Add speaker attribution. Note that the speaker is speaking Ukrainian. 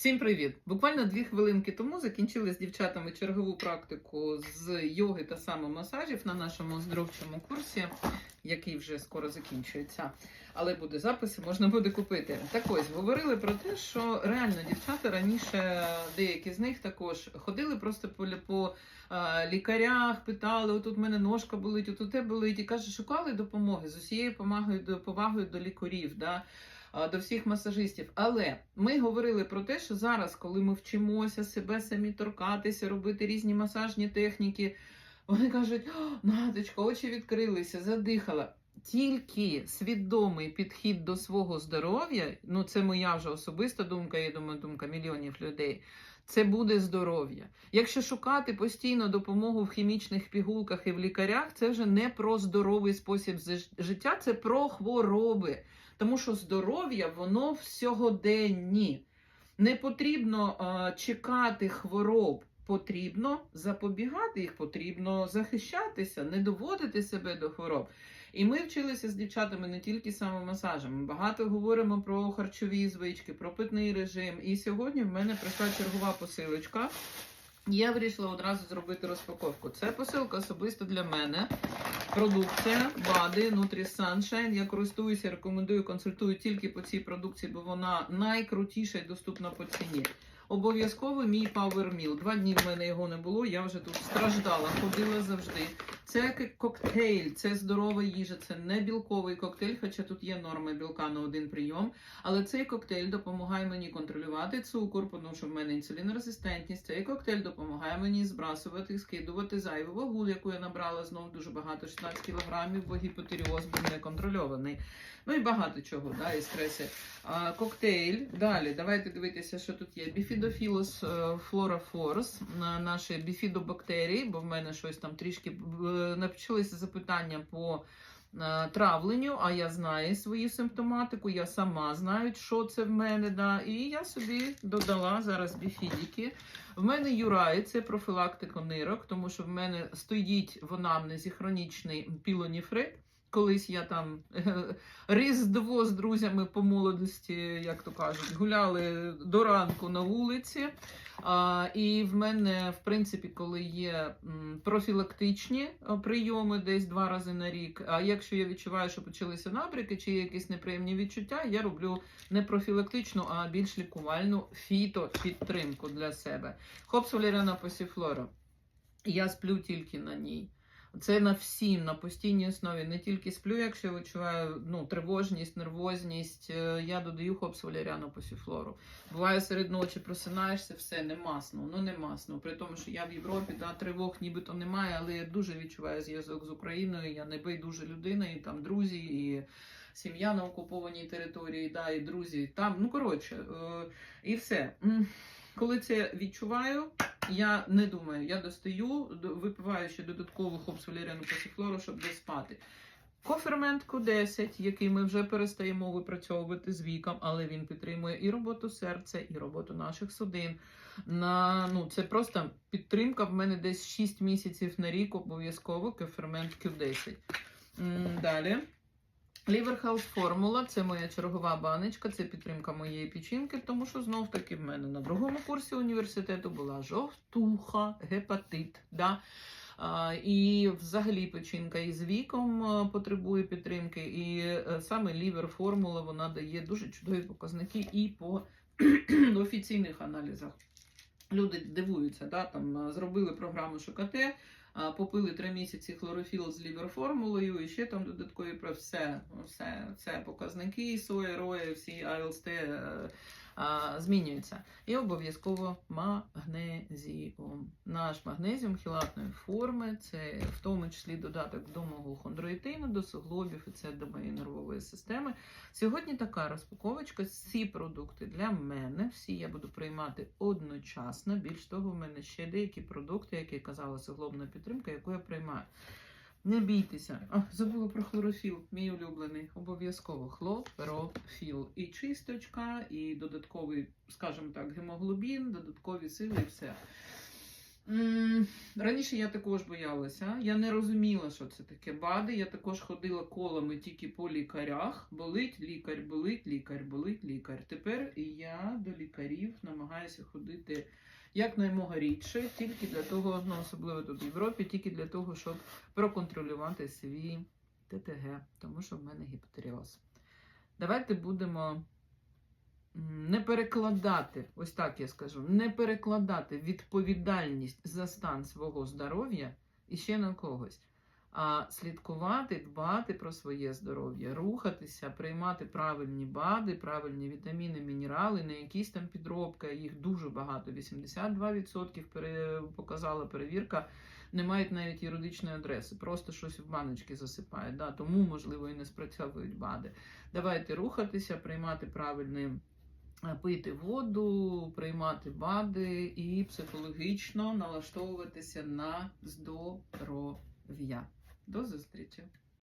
Speaker 1: Всім привіт! Буквально дві хвилинки тому закінчили з дівчатами чергову практику з йоги та самомасажів на нашому оздоровчому курсі, який вже скоро закінчується. Але буде запис, можна буде купити. Так ось говорили про те, що реально дівчата раніше, деякі з них також ходили просто по, по лікарях, питали: отут в мене ножка болить, отут те болить, і каже, шукали допомоги з усією повагою до повагою до лікарів. Да? До всіх масажистів. Але ми говорили про те, що зараз, коли ми вчимося себе самі торкатися, робити різні масажні техніки, вони кажуть: Наточка, очі відкрилися, задихала. Тільки свідомий підхід до свого здоров'я, ну це моя вже особиста думка, я думаю, думка мільйонів людей. Це буде здоров'я. Якщо шукати постійно допомогу в хімічних пігулках і в лікарях, це вже не про здоровий спосіб життя, це про хвороби. Тому що здоров'я воно в сьогоденні. Не потрібно е, чекати хвороб, потрібно запобігати їх, потрібно захищатися, не доводити себе до хвороб. І ми вчилися з дівчатами не тільки самомасажем. Багато говоримо про харчові звички, про питний режим. І сьогодні в мене прийшла чергова посилочка. Я вирішила одразу зробити розпаковку. Це посилка особисто для мене. Продукція Бади Nutri Sunshine. Я користуюся, рекомендую, консультую тільки по цій продукції, бо вона найкрутіша і доступна по ціні. Обов'язково мій Power. Два дні в мене його не було. Я вже тут страждала, ходила завжди. Це коктейль, це здорова їжа, це не білковий коктейль, хоча тут є норма білка на один прийом. Але цей коктейль допомагає мені контролювати цукор, тому що в мене інсулінорезистентність. Цей коктейль допомагає мені збрасувати, скидувати зайву вагу, яку я набрала знову дуже багато 16 кілограмів, бо гіпотиріоз був неконтрольований. Ну і багато чого, да, і стреси. А, коктейль. Далі, давайте дивитися, що тут є. Біфідофілос флорофорс, наші біфідобактерії, бо в мене щось там трішки е, почалися запитання по е, травленню, а я знаю свою симптоматику, я сама знаю, що це в мене. Да, і я собі додала зараз біфідіки. В мене юрає, це профілактика нирок, тому що в мене стоїть в анамнезі хронічний пілоніфрит. Колись я там різдво з друзями по молодості, як то кажуть, гуляли до ранку на вулиці. А, і в мене, в принципі, коли є профілактичні прийоми десь два рази на рік. А якщо я відчуваю, що почалися набряки чи є якісь неприємні відчуття, я роблю не профілактичну, а більш лікувальну фітопідтримку для себе. Хопс Валеріана Посіфлора. Я сплю тільки на ній. Це на всім, на постійній основі. Не тільки сплю, якщо відчуваю ну, тривожність, нервозність. е, Я додаю хопс валеріану посіфлору. Буває серед ночі просинаєшся, все не масно, ну не масно. При тому, що я в Європі, да, тривог нібито немає, але я дуже відчуваю зв'язок з Україною. Я не байдужа людина, і там друзі, і сім'я на окупованій території, да, і друзі там. Ну коротше, е, і все. Коли це відчуваю, я не думаю, я достаю, до- випиваю ще додаткову хопс валеріану пасифлору, щоб не спати. Кофермент Q10, який ми вже перестаємо випрацьовувати з віком, але він підтримує і роботу серця, і роботу наших судин. На, ну, це просто підтримка в мене десь 6 місяців на рік обов'язково кофермент Q10. М, Далі. Health Formula це моя чергова баночка, це підтримка моєї печінки, тому що знов таки в мене на другому курсі університету була жовтуха, гепатит. Да? А, і взагалі печінка із віком потребує підтримки. І е, саме Liver Formula вона дає дуже чудові показники і по офіційних аналізах. Люди дивуються, да? там зробили програму ШКТ, попили три місяці хлорофіл з ліберформулою, і ще там додаткові про все, все, це показники, соя, роя, всі АЛСТ а, змінюються. І обов'язково магнезіум. Наш магнезіум хілатної форми, це в тому числі додаток до мого хондроїтину, до суглобів, і це до моєї нервової системи. Сьогодні така розпаковочка. Всі продукти для мене, всі я буду приймати одночасно. Більш того, в мене ще деякі продукти, які казала, суглобна підтримка, яку я приймаю. Не бійтеся. О, забула про хлорофіл, мій улюблений. Обов'язково хлорофіл. І чисточка, і додатковий, скажімо так, гемоглобін, додаткові сили і все. Раніше я також боялася. Я не розуміла, що це таке БАДи. Я також ходила колами тільки по лікарях. Болить лікар, болить лікар, болить лікар. Тепер я до лікарів намагаюся ходити якнаймога рідше, тільки для того, ну особливо тут в Європі, тільки для того, щоб проконтролювати свій ТТГ, тому що в мене гіпотеріоз. Давайте будемо не перекладати, ось так я скажу, не перекладати відповідальність за стан свого здоров'я іще на когось, а слідкувати, дбати про своє здоров'я, рухатися, приймати правильні БАДи, правильні вітаміни, мінерали, не якісь там підробки, їх дуже багато. 82% пере- показала перевірка. Не мають навіть юридичної адреси, просто щось в баночки засипають. Да? Тому, можливо, і не спрацьовують БАДи. Давайте рухатися, приймати правильні пити воду, приймати БАДи і психологічно налаштовуватися на здоров'я. До зустрічі!